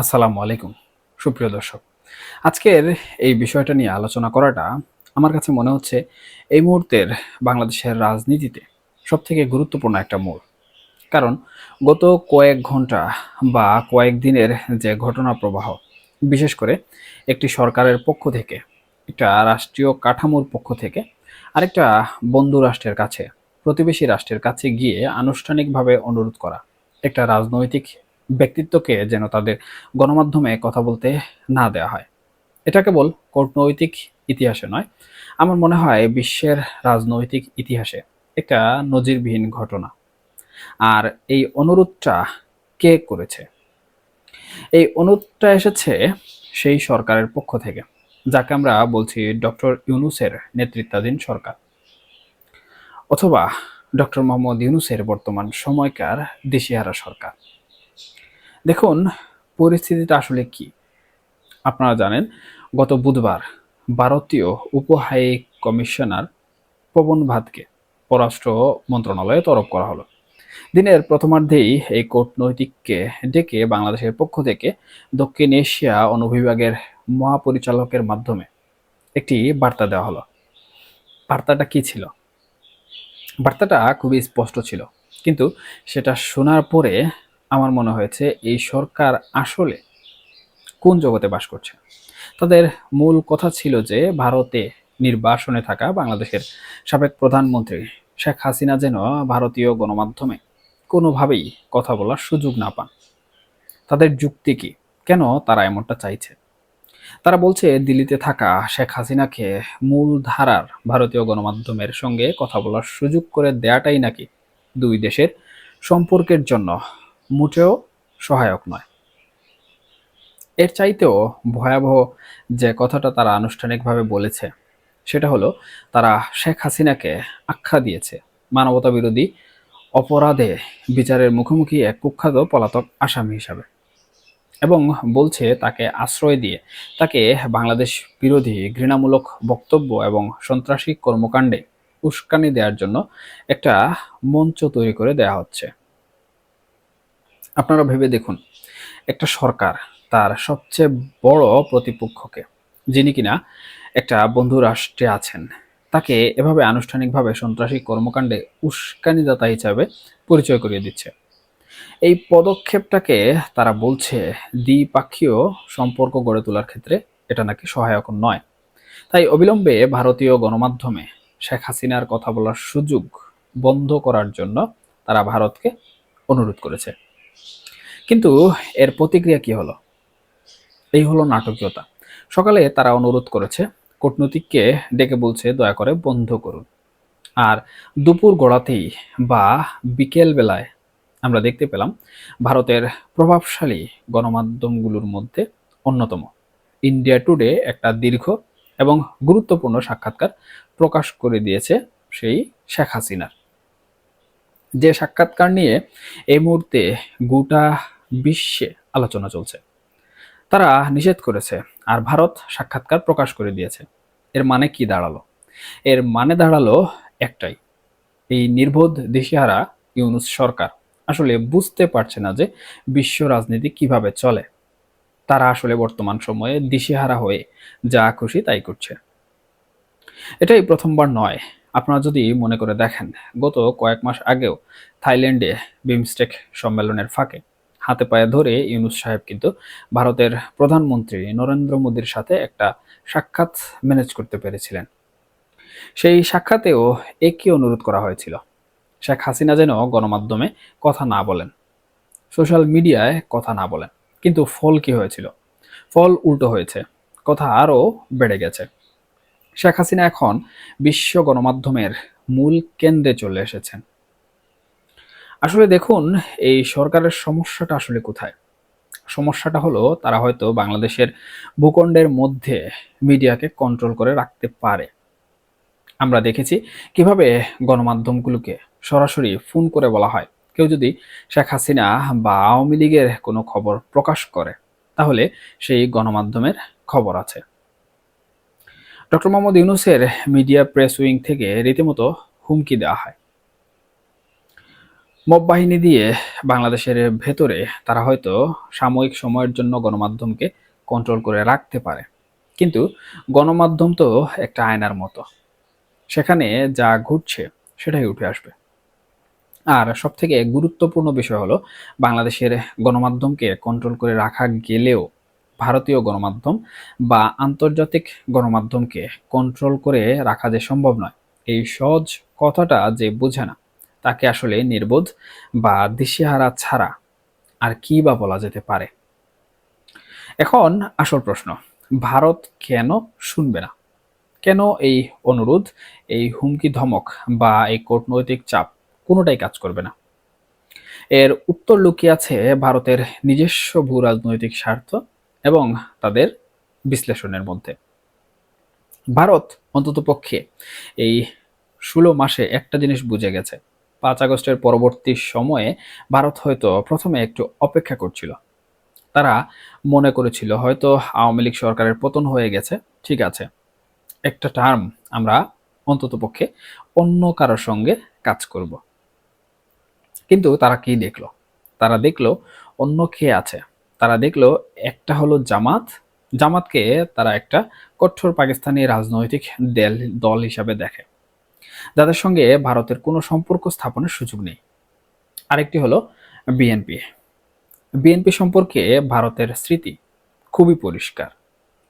আসসালামু আলাইকুম, সুপ্রিয় দর্শক। আজকের এই বিষয়টা নিয়ে আলোচনা করাটা আমার কাছে মনে হচ্ছে এই মুহূর্তের বাংলাদেশের রাজনীতিতে সবথেকে গুরুত্বপূর্ণ একটা মোড়। কারণ গত কয়েক ঘণ্টা বা কয়েক দিনের যে ঘটনা প্রবাহ, বিশেষ করে একটি সরকারের পক্ষ থেকে, একটা রাষ্ট্রীয় কাঠামোর পক্ষ থেকে, আরেকটা বন্ধু রাষ্ট্রের কাছে, প্রতিবেশী রাষ্ট্রের কাছে গিয়ে আনুষ্ঠানিকভাবে অনুরোধ করা, একটা রাজনৈতিক ব্যক্তিত্বকে যেন তাদের গণমাধ্যমে কথা বলতে না দেওয়া হয়। এটা কেবল কূটনৈতিক ইতিহাসে নয়, আমার মনে হয় বিশ্বের রাজনৈতিক ইতিহাসে একটা নজিরবিহীন ঘটনা। আর এই অনুরোধটা কে করেছে? এই অনুরোধটা এসেছে সেই সরকারের পক্ষ থেকে, যাকে আমরা বলছি ডক্টর ইউনুসের নেতৃত্বাধীন সরকার। অথবা ডক্টর মোহাম্মদ ইউনুসের বর্তমান সময়কার দিশেহারা সরকার। দেখুন, পরিস্থিতিটা আসলে কি? আপনারা জানেন, গত বুধবার ভারতীয় উপ হাই কমিশনার পবন ভাতকে পররাষ্ট্র মন্ত্রণালয়ে তরফ করা হলো। দিনের প্রথমার্ধেই এই কূটনৈতিককে ডেকে বাংলাদেশের পক্ষ থেকে দক্ষিণ এশিয়া অনুবিভাগের মহাপরিচালকের মাধ্যমে একটি বার্তা দেওয়া হলো। বার্তাটা কি ছিল? বার্তাটা খুবই স্পষ্ট ছিল, কিন্তু সেটা শোনার পরে আমার মনে হয়েছে এই সরকার আসলে কোন জগতে বাস করছে। তাদের মূল কথা ছিল যে ভারতে নির্বাসনে থাকা বাংলাদেশের সাবেক প্রধানমন্ত্রী শেখ হাসিনা যেন ভারতীয় গণমাধ্যমে কোনোভাবেই কথা বলার সুযোগ না পান। তাদের যুক্তি কি? কেন তারা এমনটা চাইছে? তারা বলছে, দিল্লিতে থাকা শেখ হাসিনাকে মূল ধারার ভারতীয় গণমাধ্যমের সঙ্গে কথা বলার সুযোগ করে দেয়াটাই নাকি দুই দেশের সম্পর্কের জন্য মোটেও সহায়ক নয়। এর চাইতেও ভয়াবহ যে কথাটা তারা আনুষ্ঠানিকভাবে বলেছে, সেটা হলো, তারা শেখ হাসিনাকে আখ্যা দিয়েছে। মানবতা বিরোধী অপরাধে বিচারের মুখোমুখি এক কুখ্যাত পলাতক আসামি হিসাবে। এবং বলছে, তাকে আশ্রয় দিয়ে তাকে বাংলাদেশ বিরোধী ঘৃণামূলক বক্তব্য এবং সন্ত্রাসী কর্মকাণ্ডে উস্কানি দেওয়ার জন্য একটা মঞ্চ তৈরি করে দেয়া হচ্ছে। আপনারা ভেবে দেখুন, একটা সরকার তার সবচেয়ে বড় প্রতিপক্ষকে, যিনি কিনা একটা বন্ধু রাষ্ট্রে আছেন, তাকে এভাবে আনুষ্ঠানিকভাবে সন্ত্রাসী কর্মকাণ্ডে উস্কানিদাতা হিসাবে পরিচয় করিয়ে দিচ্ছে। এই পদক্ষেপটাকে তারা বলছে দ্বিপাক্ষীয় সম্পর্ক গড়ে তোলার ক্ষেত্রে এটা নাকি সহায়ক নয়। তাই অবিলম্বে ভারতীয় গণমাধ্যমে শেখ হাসিনার কথা বলার সুযোগ বন্ধ করার জন্য তারা ভারতকে অনুরোধ করেছে। কিন্তু এর প্রতিক্রিয়া কি হলো? এই হলো নাটকীয়তা। সকালে তারা অনুরোধ করেছে, কূটনৈতিককে ডেকে বলছে, দয়া করে বন্ধ করুন। আর দুপুর গড়াতেই বা বিকেল বেলায় আমরা দেখতে পেলাম, ভারতের প্রভাবশালী গণমাধ্যমগুলোর মধ্যে অন্যতম। ইন্ডিয়া টুডে একটা দীর্ঘ এবং গুরুত্বপূর্ণ সাক্ষাৎকার প্রকাশ করে দিয়েছে সেই শেখ হাসিনার। যে সাক্ষাৎকার নিয়ে এই মুহূর্তে গোটা বিশ্বে আলোচনা চলছে। তারা নিষেধ করেছে আর ভারত সাক্ষাৎকার প্রকাশ করে দিয়েছে। এর মানে কি দাঁড়াল? এর মানে দাঁড়াল একটাই, এই নির্বোধ দিশেহারা ইউনুস সরকার। আসলে বুঝতে পারছে না যে বিশ্ব রাজনীতি কীভাবে চলে। তারা আসলে বর্তমান সময়ে দিশেহারা হয়ে যা খুশি তাই করছে। এটাই প্রথমবার নয়। আপনারা যদি মনে করে দেখেন, গত কয়েক মাস আগেও থাইল্যান্ডে বিমস্টেক সম্মেলনের ফাঁকে হাতে পায়ে ধরে ইউনুস সাহেব কিন্তু ভারতের প্রধানমন্ত্রী নরেন্দ্র মোদীর সাথে একটা সাক্ষাৎ ম্যানেজ করতে পেরেছিলেন। সেই সাক্ষাতেও একই অনুরোধ করা হয়েছিল। শেখ হাসিনা যেন গণমাধ্যমে কথা না বলেন, সোশ্যাল মিডিয়ায় কথা না বলেন। কিন্তু ফল কি হয়েছিল? ফল উল্টো হয়েছে, কথা আরও বেড়ে গেছে। শেখ হাসিনা এখন বিশ্ব গণমাধ্যমের মূল কেন্দ্রে চলে এসেছেন। আসলে দেখুন, এই সরকারের সমস্যাটা আসলে কোথায়? সমস্যাটা হলো, তারা হয়তো বাংলাদেশের ভূখণ্ডের মধ্যে মিডিয়াকে কন্ট্রোল করে রাখতে পারে। আমরা দেখেছি কীভাবে গণমাধ্যমগুলোকে সরাসরি ফোন করে বলা হয়। কেউ যদি শেখ হাসিনা বা আওয়ামী লীগের কোনো খবর প্রকাশ করে, তাহলে সেই গণমাধ্যমের খবর আছে। ডক্টর মোহাম্মদ ইউনুসের মিডিয়া প্রেস উইং থেকে রীতিমতো হুমকি দেওয়া হয়। মব বাহিনী দিয়ে বাংলাদেশের ভেতরে তারা হয়তো সাময়িক সময়ের জন্য গণমাধ্যমকে কন্ট্রোল করে রাখতে পারে। কিন্তু গণমাধ্যম তো একটা আয়নার মতো। সেখানে যা ঘটছে সেটাই উঠে আসবে। আর সব থেকে গুরুত্বপূর্ণ বিষয় হলো, বাংলাদেশের গণমাধ্যমকে কন্ট্রোল করে রাখা গেলেও ভারতীয় গণমাধ্যম বা আন্তর্জাতিক গণমাধ্যমকে কন্ট্রোল করে রাখা যে সম্ভব নয়, এই সহজ কথাটা যে বোঝে না। তাকে আসলে নির্বোধ বা দিশেহারা ছাড়া আর কি বা বলা যেতে পারে? এখন আসল প্রশ্ন, ভারত কেন শুনবে না? কেন এই অনুরোধ, এই হুমকি ধমক বা এই কূটনৈতিক চাপ কোনোটাই কাজ করবে না? এর উত্তর লুকিয়ে আছে ভারতের নিজস্ব ভূ রাজনৈতিক স্বার্থ এবং তাদের বিশ্লেষণের মধ্যে। ভারত অন্ততপক্ষে এই ষোলো মাসে একটা জিনিস বুঝে গেছে পাঁচ আগস্টের পরবর্তী সময়ে ভারত হয়তো প্রথমে একটু অপেক্ষা করছিল। তারা মনে করেছিল হয়তো আওয়ামী লীগ সরকারের পতন হয়ে গেছে, ঠিক আছে। একটা টার্ম আমরা অন্ততপক্ষে অন্য কারোর সঙ্গে কাজ করব। কিন্তু তারা কি দেখল? তারা দেখল অন্য কে আছে? তারা দেখল একটা হলো জামাত। জামাতকে তারা একটা কঠোর পাকিস্তানি রাজনৈতিক দল হিসাবে দেখে। যাদের সঙ্গে ভারতের কোনো সম্পর্ক স্থাপনের সুযোগ নেই। আরেকটি হলো বিএনপি বিএনপি সম্পর্কে ভারতের স্মৃতি খুবই পরিষ্কার।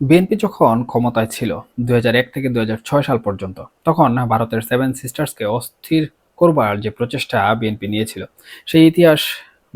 বিএনপি যখন ক্ষমতায় ছিল দুই থেকে দুই সাল পর্যন্ত, তখন ভারতের সেভেন সিস্টার্সকে অস্থির করবার যে প্রচেষ্টা বিএনপি নিয়েছিল, সেই ইতিহাস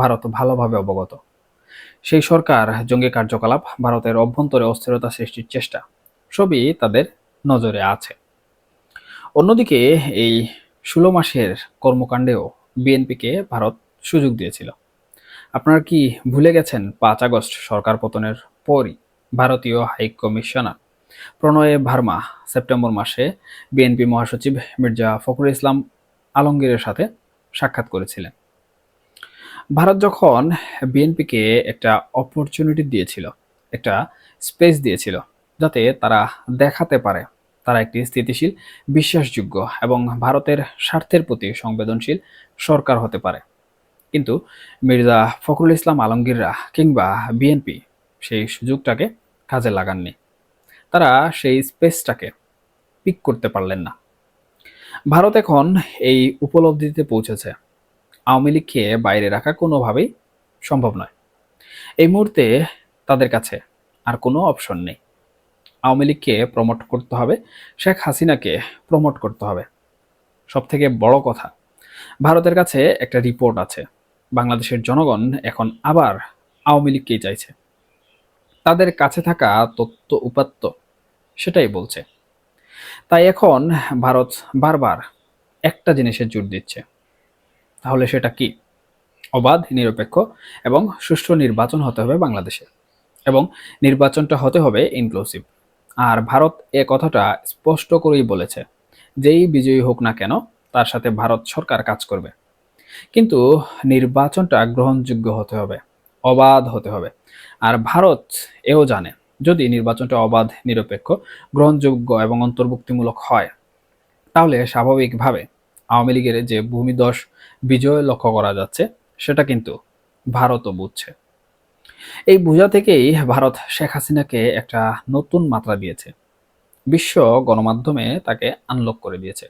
ভারত ভালোভাবে অবগত। সেই সরকার, জঙ্গি কার্যকলাপ, ভারতের অভ্যন্তরে অস্থিরতা সৃষ্টির চেষ্টা, সবই তাদের নজরে আছে। অন্যদিকে এই ষোলো মাসের কর্মকাণ্ডেও বিএনপিকে ভারত সুযোগ দিয়েছিল। আপনারা কি ভুলে গেছেন পাঁচ আগস্ট সরকার পতনের পরই ভারতীয় high commissioner Pranay Verma September মাসে বিএনপি মহাসচিব মির্জা ফখরুল ইসলাম আলমগীরের সাথে সাক্ষাৎ করেছিলেন। ভারত যখন বিএনপিকে একটা অপরচুনিটি দিয়েছিল, একটা স্পেস দিয়েছিল, যাতে তারা দেখাতে পারে তারা একটি স্থিতিশীল, বিশ্বাসযোগ্য এবং ভারতের স্বার্থের প্রতি সংবেদনশীল সরকার হতে পারে। কিন্তু মির্জা ফখরুল ইসলাম আলমগীররা কিংবা বিএনপি সেই সুযোগটাকে কাজে লাগাননি। তারা সেই স্পেসটাকে পিক করতে পারলেন না। ভারত এখন এই উপলব্ধিতে পৌঁছেছে। আওয়ামী লীগকে বাইরে রাখা কোনোভাবেই সম্ভব নয়। এই মুহূর্তে তাদের কাছে আর কোনো অপশন নেই। আওয়ামী লীগকে প্রমোট করতে হবে, শেখ হাসিনাকে প্রমোট করতে হবে। সব থেকে বড় কথা, ভারতের কাছে একটা রিপোর্ট আছে, বাংলাদেশের জনগণ এখন আবার আওয়ামী লীগকেই চাইছে। তাদের কাছে থাকা তথ্য উপাত্ত সেটাই বলছে। তাই এখন ভারত বারবার একটা জিনিসের জোর দিচ্ছে। তাহলে সেটা কি? অবাধ, নিরপেক্ষ এবং সুষ্ঠু নির্বাচন হতে হবে বাংলাদেশে। এবং নির্বাচনটা হতে হবে ইনক্লুসিভ আর ভারত এ কথাটা স্পষ্ট করেই বলেছে, যেই বিজয়ী হোক না কেন, তার সাথে ভারত সরকার কাজ করবে। কিন্তু নির্বাচনটা গ্রহণযোগ্য হতে হবে, অবাধ হতে হবে। আর ভারত এও জানে, যদি নির্বাচনটা অবাধ, নিরপেক্ষ, গ্রহণযোগ্য এবং অন্তর্ভুক্তিমূলক হয়, তাহলে স্বাভাবিকভাবে আওয়ামী লীগের যে ভূমিদশ বিজয় লক্ষ্য করা যাচ্ছে, সেটা কিন্তু ভারতও বুঝছে। এই বোঝা থেকেই ভারত শেখ হাসিনাকে একটা নতুন মাত্রা দিয়েছে। বিশ্ব গণমাধ্যমে তাকে আনলক করে দিয়েছে।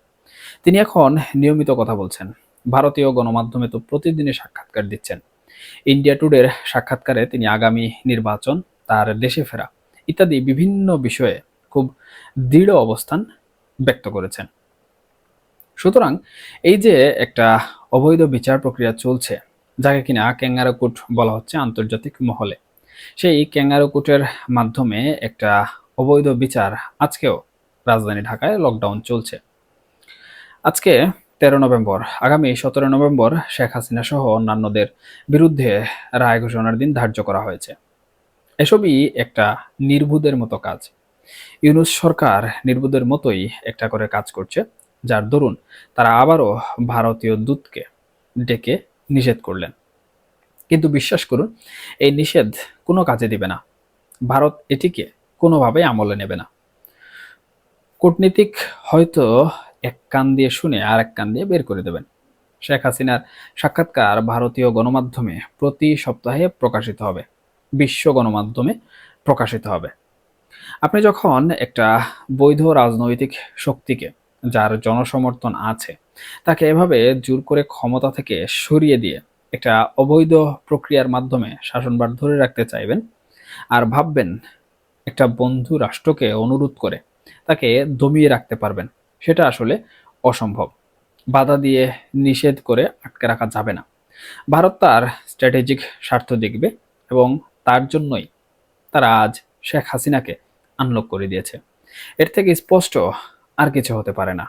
তিনি এখন নিয়মিত কথা বলছেন। ভারতীয় গণমাধ্যমে তো প্রতিদিনই সাক্ষাৎকার দিচ্ছেন। ইন্ডিয়া টুডের সাক্ষাৎকারে তিনি আগামী নির্বাচন, তার দেশে ফেরা ইত্যাদি বিভিন্ন বিষয়ে খুব দৃঢ় অবস্থান ব্যক্ত করেছেন। সুতরাং এই যে একটা অবৈধ বিচার প্রক্রিয়া চলছে যাকে কিনা ক্যাঙ্গারোকুট বলা হচ্ছে আন্তর্জাতিক মহলে। সেই ক্যাঙ্গারোকুটের মাধ্যমে একটা অবৈধ বিচার আজকেও রাজধানী ঢাকায় লকডাউন চলছে। আজকে তেরো নভেম্বর, আগামী সতেরো নভেম্বর শেখ হাসিনা সহ অন্যান্যদের বিরুদ্ধে রায় ঘোষণার দিন ধার্য করা হয়েছে। এসবই একটা নির্বুদের মতো কাজ। ইউনুস সরকার নির্বুদের মতোই একটা করে কাজ করছে, যার দরুন তারা আবারও ভারতীয় দূতকে ডেকে নিষেধ করলেন। কিন্তু বিশ্বাস করুন, এই নিষেধ কোনো কাজে দিবে না। ভারত এটিকে কোনোভাবেই আমলে নেবে না। কূটনীতিক হয়তো এক কান দিয়ে শুনে আর এক কান দিয়ে বের করে দেবেন। শেখ হাসিনার সাক্ষাৎকার ভারতীয় গণমাধ্যমে প্রতি সপ্তাহে প্রকাশিত হবে। বিশ্ব গণমাধ্যমে প্রকাশিত হবে। আপনি যখন একটা বৈধ রাজনৈতিক শক্তিকে, যার জনসমর্থন আছে তাকে এভাবে জোর করে ক্ষমতা থেকে সরিয়ে দিয়ে একটা অবৈধ প্রক্রিয়ার মাধ্যমে শাসনভার ধরে রাখতে চাইবেন আর ভাববেন একটা বন্ধু রাষ্ট্রকে অনুরোধ করে তাকে দমিয়ে রাখতে পারবেন, সেটা আসলে অসম্ভব। বাধা দিয়ে নিষেধ করে আটকে রাখা যাবে না। ভারত তার স্ট্র্যাটেজিক স্বার্থ দেখবে এবং তার জন্যই তারা আজ শেখ হাসিনাকে আনলক করে দিয়েছে। এর থেকে স্পষ্ট আর কিছু হতে পারে না।